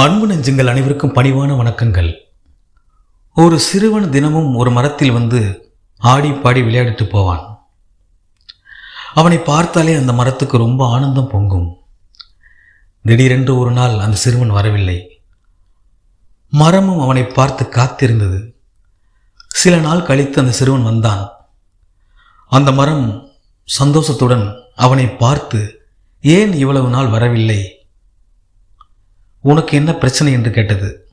அன்பு நெஞ்சங்கள் அனைவருக்கும் பணிவான வணக்கங்கள். ஒரு சிறுவன் தினமும் ஒரு மரத்தில் வந்து ஆடி பாடி விளையாடிட்டு போவான். அவனை பார்த்தாலே அந்த மரத்துக்கு ரொம்ப ஆனந்தம் பொங்கும். திடீரென்று ஒரு நாள் அந்த சிறுவன் வரவில்லை. மரமும் அவனை பார்த்து காத்திருந்தது. சில நாள் கழித்து அந்த சிறுவன் வந்தான். அந்த மரம் சந்தோஷத்துடன் அவனை பார்த்து ஏன் இவ்வளவு நாள் வரவில்லை? உனக்கு என்ன பிரச்சனை என்று கேட்டது?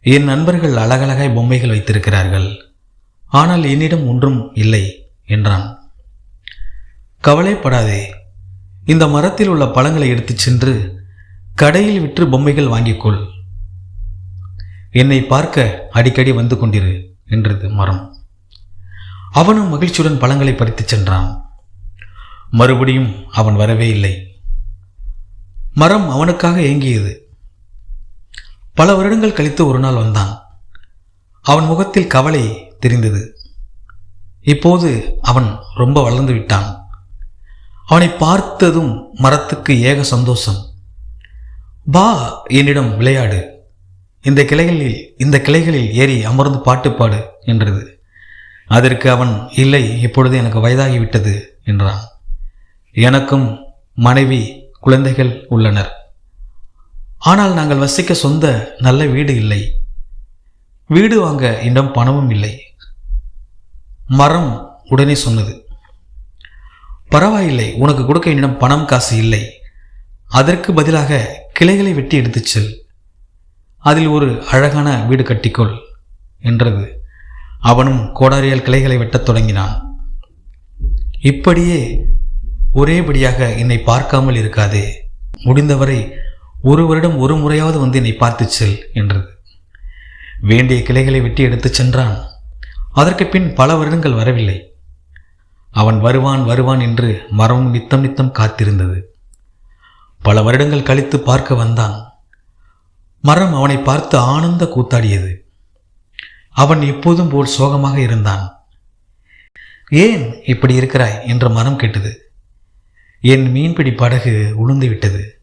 என் நண்பர்கள் அழகழகாய் பொம்மைகள் வைத்திருக்கிறார்கள். ஆனால் என்னிடம் ஒன்றும் இல்லை என்றான். கவலைப்படாதே. இந்த மரத்தில் உள்ள பழங்களை எடுத்துச் சென்று கடையில் விற்று பொம்மைகள் வாங்கிக்கொள் என்னை பார்க்க அடிக்கடி வந்து கொண்டிரு என்றது மரம். அவனும் மகிழ்ச்சியுடன் பழங்களை பறித்துச் சென்றான். மறுபடியும் அவன் வரவே இல்லை. மரம் அவனுக்காக ஏங்கியது. பல வருடங்கள் கழித்து ஒரு நாள் வந்தான். அவன் முகத்தில் கவலை தெரிந்தது. இப்போது அவன் ரொம்ப வளர்ந்து விட்டான். அவனை பார்த்ததும் மரத்துக்கு ஏக சந்தோஷம். பா என்னிடம் விளையாடு. இந்த கிளைகளில் இந்த கிளைகளில் ஏறி அமர்ந்து பாட்டு பாடு என்றது. அதற்கு அவன் இல்லை இப்பொழுது எனக்கு வயதாகிவிட்டது என்றான். எனக்கும் மனைவி குழந்தைகள் உள்ளனர். ஆனால் நாங்கள் வசிக்க சொந்த நல்ல வீடு இல்லை. வீடு வாங்க இன்னும் பணமும் இல்லை. மரம் உடனே சொன்னது. பரவாயில்லை உனக்கு கொடுக்க என்னிடம் பணம் காசு இல்லை. அதற்கு பதிலாக கிளைகளை வெட்டி எடுத்துச் செல். அதில் ஒரு அழகான வீடு கட்டிக்கொள் என்றது. அவனும் கோடாரியால் கிளைகளை வெட்டத் தொடங்கினான். இப்படியே ஒரேபடியாக என்னை பார்க்காமல் இருக்காதே. முடிந்தவரை ஒரு வருடம் ஒரு முறையாவது வந்து என்னை பார்த்து செல் என்றது. வேண்டிய கிளைகளை வெட்டி எடுத்துச் சென்றான். அதற்கு பின் பல வருடங்கள் வரவில்லை. அவன் வருவான் வருவான் என்று மரமும் நித்தம் நித்தம் காத்திருந்தது. பல வருடங்கள் கழித்து பார்க்க வந்தான். மரம் அவனை பார்த்து ஆனந்த கூத்தாடியது. அவன் எப்போதும் போல் சோகமாக இருந்தான். ஏன் இப்படி இருக்கிறாய்? என்று மரம் கேட்டது. என் மீன்பிடி படகு உளுந்து விட்டது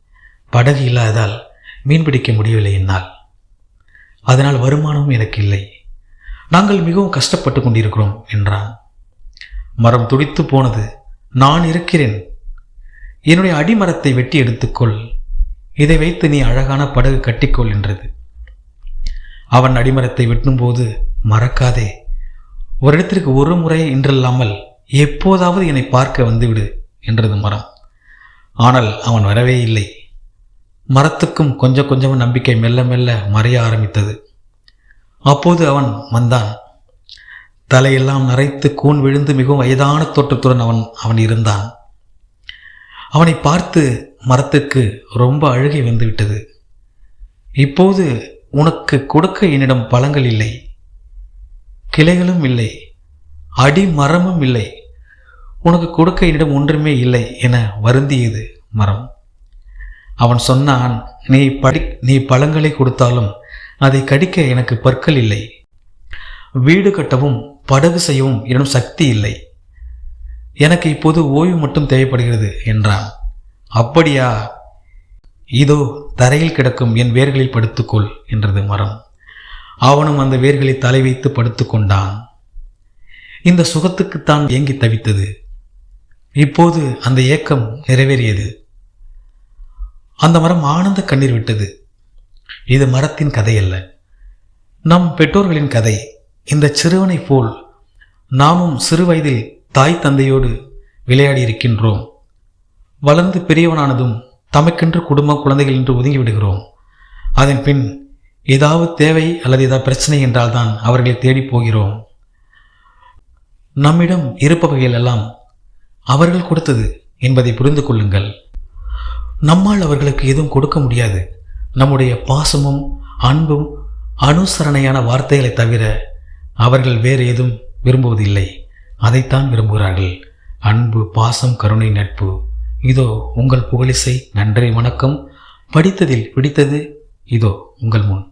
படகு இல்லாததால் மீன் பிடிக்க முடியவில்லை என்னால். அதனால் வருமானமும் எனக்கு இல்லை. நாங்கள் மிகவும் கஷ்டப்பட்டு கொண்டிருக்கிறோம் என்றான். மரம் துடித்து போனது. நான் இருக்கிறேன். என்னுடைய அடிமரத்தை வெட்டி எடுத்துக்கொள். இதை வைத்து நீ அழகான படகு கட்டிக்கொள் என்றது. அவன் அடிமரத்தை வெட்டும்போது மறக்காதே. ஒரு இடத்திற்கு ஒரு முறை இன்றல்லாமல் எப்போதாவது என்னை பார்க்க வந்துவிடு என்றது மரம். ஆனால் அவன் வரவே இல்லை. மரத்துக்கும் கொஞ்சம் கொஞ்சம் நம்பிக்கை மெல்ல மெல்ல மறைய ஆரம்பித்தது. அப்போது அவன் வந்தான். தலையெல்லாம் நரைத்து கூன் விழுந்து மிகவும் வயதான தோற்றத்துடன் அவன் அவன் இருந்தான். அவனை பார்த்து மரத்துக்கு ரொம்ப அழுகை வந்துவிட்டது. இப்போது உனக்கு கொடுக்க என்னிடம் பழங்கள் இல்லை. கிளைகளும் இல்லை. அடி மரமும் இல்லை. உனக்கு கொடுக்க என்னிடம் ஒன்றுமே இல்லை என வருந்தியது மரம். அவன் சொன்னான் நீ படி நீ பழங்களை கொடுத்தாலும் அதை கடிக்க எனக்கு பற்கள் இல்லை. வீடு கட்டவும் படகு செய்யவும் என்னும் சக்தி இல்லை. எனக்கு இப்போது ஓய்வு மட்டும் தேவைப்படுகிறது என்றான். அப்படியா? இதோ தரையில் கிடக்கும் என் வேர்களில் படுத்துக்கொள் என்றது மரம். அவனும் அந்த வேர்களை தலை வைத்து படுத்துக்கொண்டான் இந்த சுகத்துக்குத்தான் ஏங்கி தவித்தது. இப்போது அந்த ஏக்கம் நிறைவேறியது. அந்த மரம் ஆனந்த கண்ணீர் விட்டது. இது மரத்தின் கதை அல்ல நம் பெற்றோர்களின் கதை. இந்த சிறுவனைப் போல் நாமும் சிறு வயதில் தாய் தந்தையோடு விளையாடி இருக்கின்றோம். வளர்ந்து பெரியவனானதும் தமக்கென்று குடும்பம் குழந்தைகள் என்று ஒதுங்கி விடுகிறோம். அதன் பின் ஏதாவது தேவை அல்லது ஏதாவது பிரச்சனை என்றால் தான் அவர்களை தேடி போகிறோம். நம்மிடம் இருப்பவைகள் எல்லாம் அவர்கள் கொடுத்தது என்பதை புரிந்து கொள்ளுங்கள். நம்மால் அவர்களுக்கு எதுவும் கொடுக்க முடியாது. நம்முடைய பாசமும் அன்பும் அனுசரணையான வார்த்தைகளை தவிர அவர்கள் வேறு எதுவும் விரும்புவதில்லை. அதைத்தான் விரும்புகிறார்கள். அன்பு பாசம் கருணை நட்பு. இதோ உங்கள் புகழிசை நன்றி வணக்கம். படித்ததில் பிடித்தது இதோ உங்கள் முன்.